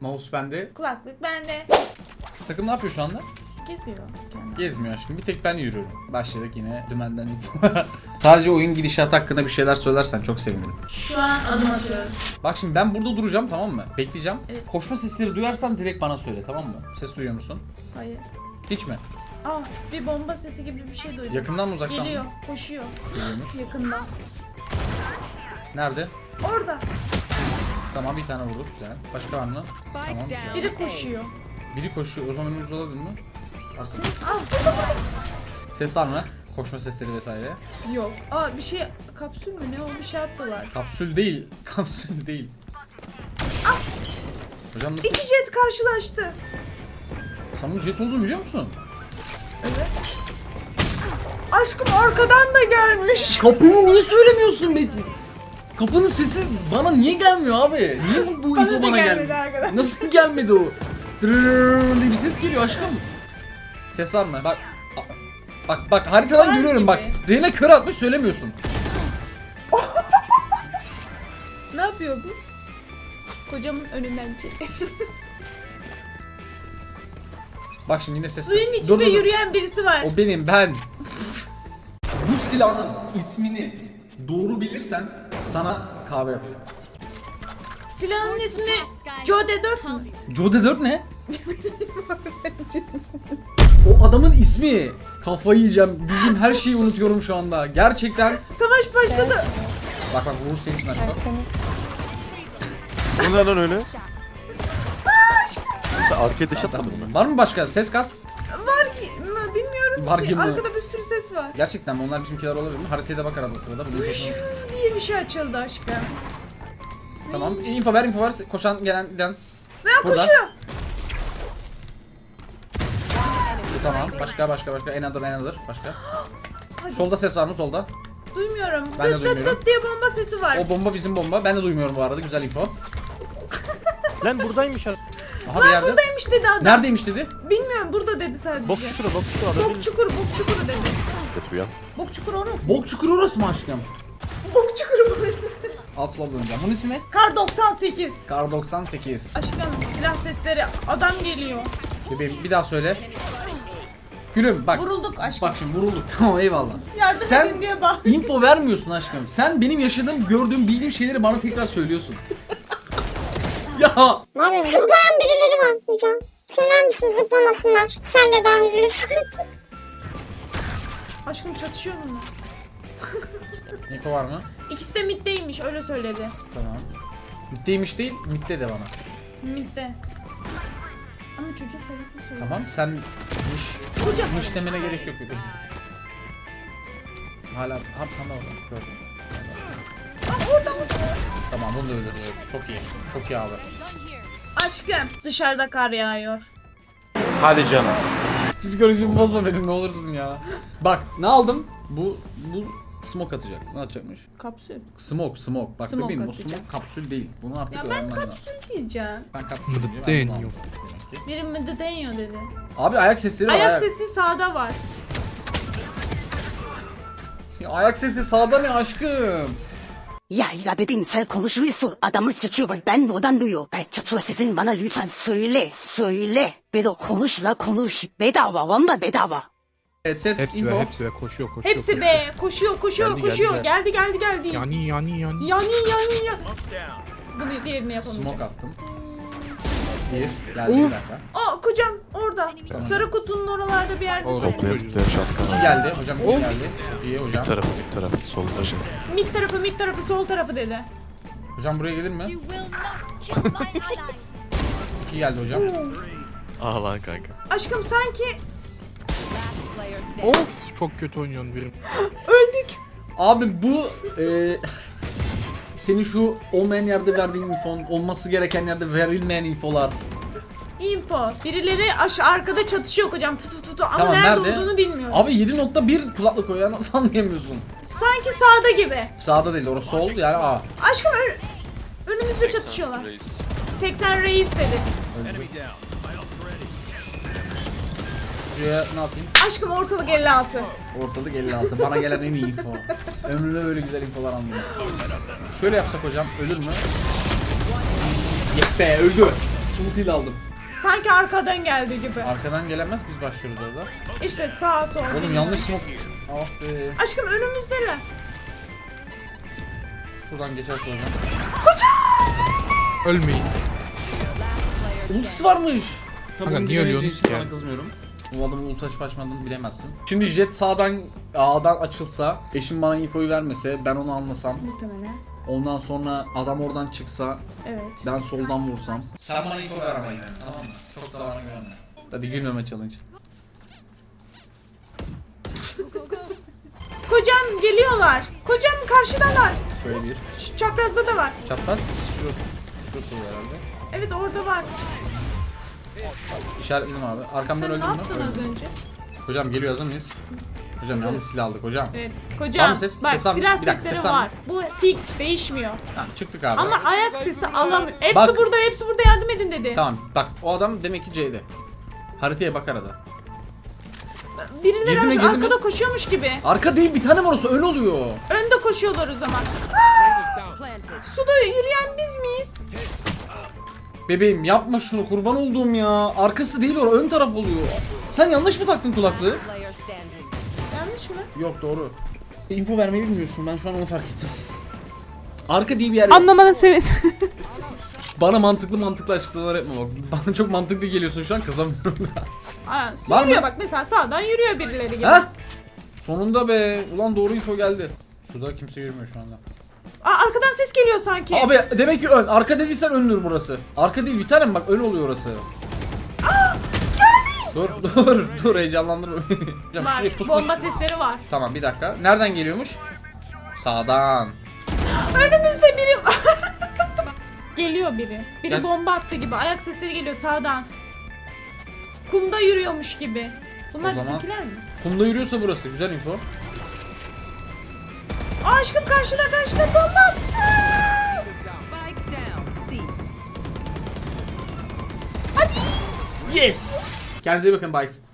Mouse bende. Kulaklık bende. Takım ne yapıyor şu anda? Kesiyor kendini. Gezmiyor aşkım. Bir tek ben yürüyorum. Başladık yine dümenden. Sadece oyun gidişatı hakkında bir şeyler söylersen çok sevinirim. Şu an adım atıyoruz. Bak şimdi ben burada duracağım tamam mı? Bekleyeceğim. Evet. Koşma sesleri duyarsan direkt bana söyle tamam mı? Ses duyuyor musun? Hayır. Hiç mi? Ah bir bomba sesi gibi bir şey duydum. Yakından mı uzaktan Geliyor. mı? Koşuyor. Geliyormuş. Yakında. Nerede? Orada. Tamam bir tane vurduk güzel. Başka var mı? Tamam. güzel. Biri koşuyor. Biri koşuyor. O zaman önümüzde olabilir mi? Varsa. Ah Ses var mı? Koşma sesleri vesaire. yok. Aa bir şey kapsül mü ne o bir şey attılar. Kapsül değil. Kapsül değil. Hocam nasıl? İki jet karşılaştı. Sen bunun jet olduğunu biliyor musun? Evet. Aşkım arkadan da gelmiş. Kapıyı niye söylemiyorsun be? Kapının sesi bana niye gelmiyor abi? Niye bu, bu info bana gelmedi gelmiyor? arkadaş. Nasıl gelmedi o? Tırrrr diye bir ses geliyor aşkım. Ses var mı? Bak Bak bak haritadan Var görüyorum gibi. bak. Reyna kör atmış söylemiyorsun. Ne yapıyor bu? Kocamın önünden çek. Bak şimdi yine ses. Suyun Dur, içinde dur, dur. yürüyen birisi var. O benim ben. Bu silahın ismini doğru bilirsen sana kahve yapacağım. Silahın ismi Jode 4 mü? Jode 4 ne? o adamın ismi. Kafayı yiyeceğim. Bildiğim her şeyi unutuyorum şu anda. Gerçekten. Savaş başladı. Bak bak vur senin için aşkım. Bu ne lan öyle? Sen arkaya atmadın mı? Var mı başka? Ses kas. Var ki mı bilmiyorum Var ki. mi? Arkada bir sürü ses var. Gerçekten mi? Onlar bizimkiler olabilir mi? Haritaya da bak arada sırada. Bunun Diye bir şey açıldı aşkım. Tamam. İnfo ver info ver. Koşan gelen giden. Ve Burada. koşuyor. Bu tamam. Başka başka başka. Another another. Başka. Hadi. Solda ses var mı solda? Duymuyorum. Ben de dıt dıt duymuyorum. dıt diye bomba sesi var. O bomba bizim bomba. Ben de duymuyorum bu arada. Güzel info. Lan buradaymış adam. Aha bir yerde. Buradaymış dedi adam. Neredeymiş dedi? Bilmiyorum burada dedi sadece. Bok çukuru bok çukuru adam Bok çukuru, bok çukuru dedi. Kötü bir yan. Bok çukuru orası. Bok çukuru orası mı aşkım? Bok çukuru burası. Oynayacağım. Bunun ismi ne? Kar 98. Kar 98. Aşkım silah sesleri adam geliyor. Bebeğim bir daha söyle. Gülüm bak. Vurulduk aşkım. Bak şimdi vurulduk. Tamam eyvallah. Yardım Sen edin diye bağır. info vermiyorsun aşkım. Sen benim yaşadığım, gördüğüm, bildiğim şeyleri bana tekrar söylüyorsun. ya Abi zıplayan birileri var hocam. Söyler misin zıplamasınlar? Sen de dahil. Aşkım çatışıyor bunlar. İnfo var mı? İkisi de middeymiş öyle söyledi. Tamam. Mitteymiş değil, mitte de bana. Midde. Ama çocuğu söyledim söyle. Tamam sen miş, Hocam. miş demene gerek yok bebeğim. Hala, ha tam da orada. Gördüm. Tamam bunu da öldürdüm. Çok iyi. Çok iyi abi. Aşkım dışarıda kar yağıyor. Hadi canım. Psikolojimi bozma benim ne olursun ya. Bak ne aldım? Bu bu smoke atacak. Ne atacakmış? Kapsül. Smoke, smoke. Bak Smoke bebeğim o atacak. smoke kapsül değil. Bunu artık Ya ben öğrenmen lazım. kapsül diyeceğim. Ben kapsül diyeceğim. ben bunu yok. aldım demek ki. Benim midde deniyor dedi. Abi ayak sesleri var. Ayak sesi sağda var. Ya, ayak sesi sağda ne aşkım? Ya ya bebeğim sen konuşuyorsun. Adamı çekiyor. Ben oradan duyuyor. Ay çatıyor sesin bana lütfen söyle. Söyle. Bedo konuş la konuş. Bedava valla bedava. Evet ses Hepsi info. be, hepsi be koşuyor koşuyor. Hepsi koşuyor. be koşuyor koşuyor Geldi, koşuyor. geldi, Geldi geldi geldi. Yani yani yani. Yani yani ya. Bunu diğerini yapamayacağım. Smoke attım. Bir. Geldi bir dakika. Aa kocam orada. Sarı kutunun oralarda bir yerde. Söyle. Zıplaya zıplaya şatkan. İki geldi. Hocam iki geldi. Çok iyi hocam. Bir tarafı bir tarafı. Solda şimdi. Mid tarafı mid tarafı sol tarafı dedi. Hocam buraya gelir mi? You will not kill my allies. İki geldi hocam. Ah lan kanka. Aşkım sanki. Of çok kötü oynuyorsun birim. öldük. Abi bu e, senin şu olmayan yerde verdiğin info, olması gereken yerde verilmeyen infolar. Info. Birileri aş arkada çatışıyor kocam. Tutu tutu ama Tamam, nerede, nerede? olduğunu bilmiyorum. Abi 7.1 kulaklık o ya nasıl anlayamıyorsun? Sanki sağda gibi. Sağda değil orası sol yani A. Aşkım ön- önümüzde çatışıyorlar. 80 reis dedi. Şuraya ne yapayım? Aşkım ortalık 56. Ortalık 56. Bana gelen en iyi info. Ömrümde böyle güzel infolar almıyorum. Şöyle yapsak hocam ölür mü? Yes be öldü. ultiyle aldım. Sanki arkadan geldi gibi. Arkadan gelemez biz başlıyoruz orada. İşte sağ sol. Oğlum yanlış smoke. Ah be. Aşkım önümüzdeler. Şuradan geçer sonra. Ölmeyin. Ultisi varmış. Tabii Kanka, niye ölüyorsun için sana kızmıyorum. Bu adamın ulti açıp açmadığını bilemezsin. Şimdi jet sağdan A'dan açılsa, eşim bana infoyu vermese, ben onu anlasam, Muhtemelen. ondan sonra adam oradan çıksa, Evet. ben soldan vursam. Sen bana info ver ama yine, tamam mı? Çok da bana güvenme. Hadi gülmeme challenge. Kocam geliyorlar. Kocam karşıdalar. Şöyle bir. Şu çaprazda da var. Çapraz, şurası. Şurası herhalde. Evet orada var. İşaretledim abi. Arkamdan Sen ne öldün mü? yaptın az Öldüm. önce? Hocam geliyor hazır mıyız? Hocam yalnız silah aldık hocam. Evet. Kocam ses? bak Ses var mı? silah Bir dakika, sesleri ses var mı? var. Bu fix değişmiyor. Ha, çıktık abi. Ama ayak sesi alamıyor. Hepsi Bak. burada, hepsi burada yardım edin dedi. Tamam bak o adam demek ki C'de. Haritaya bak arada. Birileri Girdi mi, girdi mi? arkada koşuyormuş gibi. Arka değil bir tane mi orası ön oluyor. Önde koşuyorlar o zaman. Suda yürüyen biz miyiz? Bebeğim yapma şunu kurban olduğum ya. Arkası değil o ön taraf oluyor. Sen yanlış mı taktın kulaklığı? Yanlış mı? Yok doğru. Info vermeyi bilmiyorsun ben şu an onu fark ettim. Arka diye bir yer yok. Anlamana sevin. Bana mantıklı mantıklı açıklamalar yapma bak. Bana çok mantıklı geliyorsun şu an kızamıyorum. Aa, su Var mı? yürüyor bak mesela sağdan yürüyor birileri gibi. ha? Sonunda be. Ulan doğru info geldi. Suda kimse yürümüyor şu anda. Aa, arkadan ses geliyor sanki. Abi demek ki ön. Arka dediysen öndür burası. Arka değil bir tane mi bak ön oluyor orası. Dur dur dur heyecanlandırma beni. Var. şuraya pusmak Bomba sesleri var. Tamam bir dakika. Nereden geliyormuş? Sağdan. Önümüzde biri var. geliyor biri. Biri Gel. bomba attı gibi. Ayak sesleri geliyor sağdan. Kumda yürüyormuş gibi. Bunlar O zaman- bizimkiler mi? Kumda yürüyorsa burası. Güzel info. Aa, aşkım karşıda karşıda bomba attı. Spike down. C. Yes. Kendinize iyi bakın. Bye.